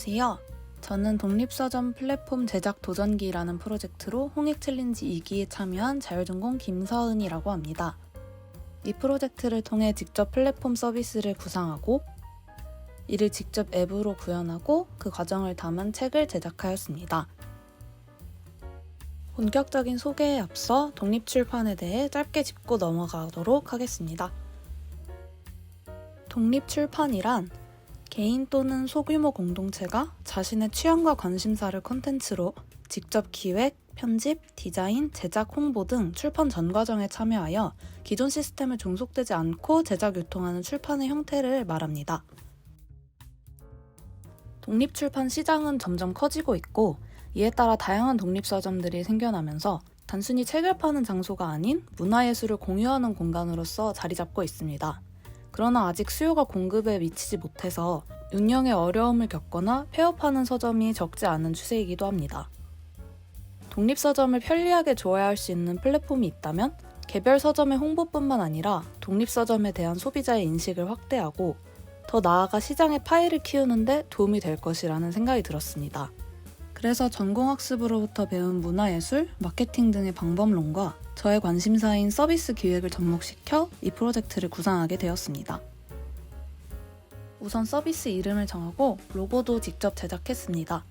안녕하세요. 저는 독립서점 플랫폼 제작 도전기라는 프로젝트로 홍익 챌린지 2기에 참여한 자율전공 김서은이라고 합니다. 이 프로젝트를 통해 직접 플랫폼 서비스를 구상하고 이를 직접 앱으로 구현하고 그 과정을 담은 책을 제작하였습니다. 본격적인 소개에 앞서 독립출판에 대해 짧게 짚고 넘어가도록 하겠습니다. 독립출판이란 개인 또는 소규모 공동체가 자신의 취향과 관심사를 컨텐츠로 직접 기획, 편집, 디자인, 제작, 홍보 등 출판 전 과정에 참여하여 기존 시스템에 종속되지 않고 제작 유통하는 출판의 형태를 말합니다. 독립 출판 시장은 점점 커지고 있고 이에 따라 다양한 독립 서점들이 생겨나면서 단순히 책을 파는 장소가 아닌 문화예술을 공유하는 공간으로서 자리 잡고 있습니다. 그러나 아직 수요가 공급에 미치지 못해서 운영에 어려움을 겪거나 폐업하는 서점이 적지 않은 추세이기도 합니다. 독립서점을 편리하게 조회할 수 있는 플랫폼이 있다면 개별 서점의 홍보뿐만 아니라 독립서점에 대한 소비자의 인식을 확대하고 더 나아가 시장의 파이를 키우는데 도움이 될 것이라는 생각이 들었습니다. 그래서 전공학습으로부터 배운 문화예술, 마케팅 등의 방법론과 저의 관심사인 서비스 기획을 접목시켜 이 프로젝트를 구상하게 되었습니다. 우선 서비스 이름을 정하고 로고도 직접 제작했습니다.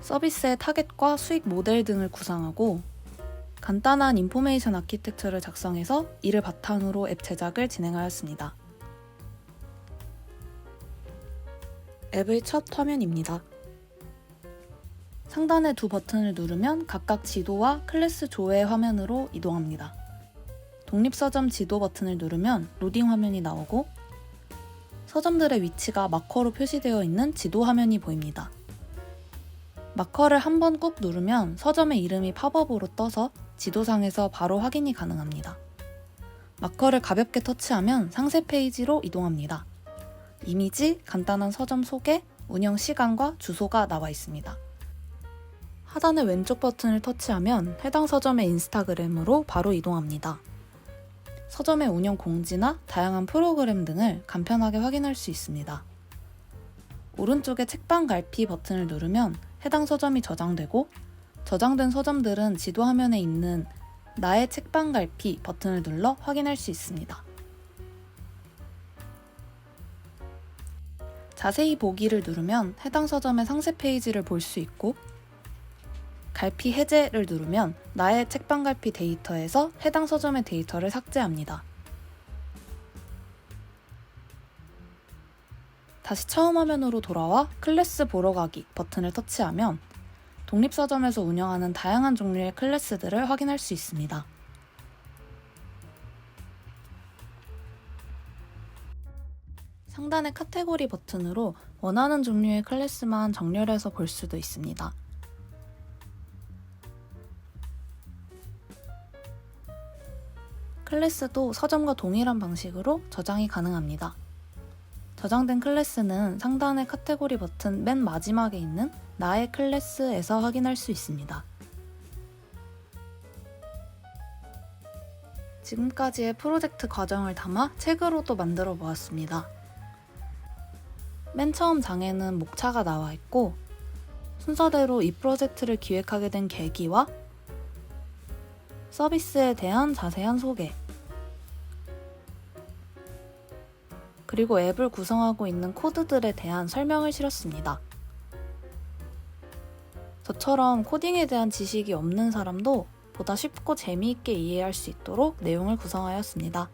서비스의 타겟과 수익 모델 등을 구상하고 간단한 인포메이션 아키텍처를 작성해서 이를 바탕으로 앱 제작을 진행하였습니다. 앱의 첫 화면입니다. 상단의 두 버튼을 누르면 각각 지도와 클래스 조회 화면으로 이동합니다. 독립서점 지도 버튼을 누르면 로딩 화면이 나오고 서점들의 위치가 마커로 표시되어 있는 지도 화면이 보입니다. 마커를 한 번 꾹 누르면 서점의 이름이 팝업으로 떠서 지도상에서 바로 확인이 가능합니다. 마커를 가볍게 터치하면 상세 페이지로 이동합니다. 이미지, 간단한 서점 소개, 운영 시간과 주소가 나와 있습니다. 하단의 왼쪽 버튼을 터치하면 해당 서점의 인스타그램으로 바로 이동합니다. 서점의 운영 공지나 다양한 프로그램 등을 간편하게 확인할 수 있습니다. 오른쪽에 책방 갈피 버튼을 누르면 해당 서점이 저장되고 저장된 서점들은 지도 화면에 있는 나의 책방 갈피 버튼을 눌러 확인할 수 있습니다. 자세히 보기를 누르면 해당 서점의 상세 페이지를 볼 수 있고 갈피 해제를 누르면 나의 책방 갈피 데이터에서 해당 서점의 데이터를 삭제합니다. 다시 처음 화면으로 돌아와 클래스 보러 가기 버튼을 터치하면 독립서점에서 운영하는 다양한 종류의 클래스들을 확인할 수 있습니다. 상단의 카테고리 버튼으로 원하는 종류의 클래스만 정렬해서 볼 수도 있습니다. 클래스도 서점과 동일한 방식으로 저장이 가능합니다. 저장된 클래스는 상단의 카테고리 버튼 맨 마지막에 있는 나의 클래스에서 확인할 수 있습니다. 지금까지의 프로젝트 과정을 담아 책으로도 만들어 보았습니다. 맨 처음 장에는 목차가 나와 있고 순서대로 이 프로젝트를 기획하게 된 계기와 서비스에 대한 자세한 소개, 그리고 앱을 구성하고 있는 코드들에 대한 설명을 실었습니다. 저처럼 코딩에 대한 지식이 없는 사람도 보다 쉽고 재미있게 이해할 수 있도록 내용을 구성하였습니다.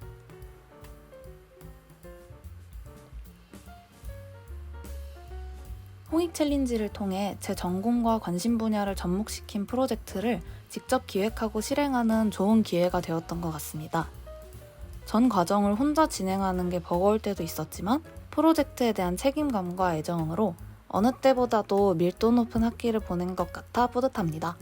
홍익 챌린지를 통해 제 전공과 관심 분야를 접목시킨 프로젝트를 직접 기획하고 실행하는 좋은 기회가 되었던 것 같습니다. 전 과정을 혼자 진행하는 게 버거울 때도 있었지만 프로젝트에 대한 책임감과 애정으로 어느 때보다도 밀도 높은 학기를 보낸 것 같아 뿌듯합니다.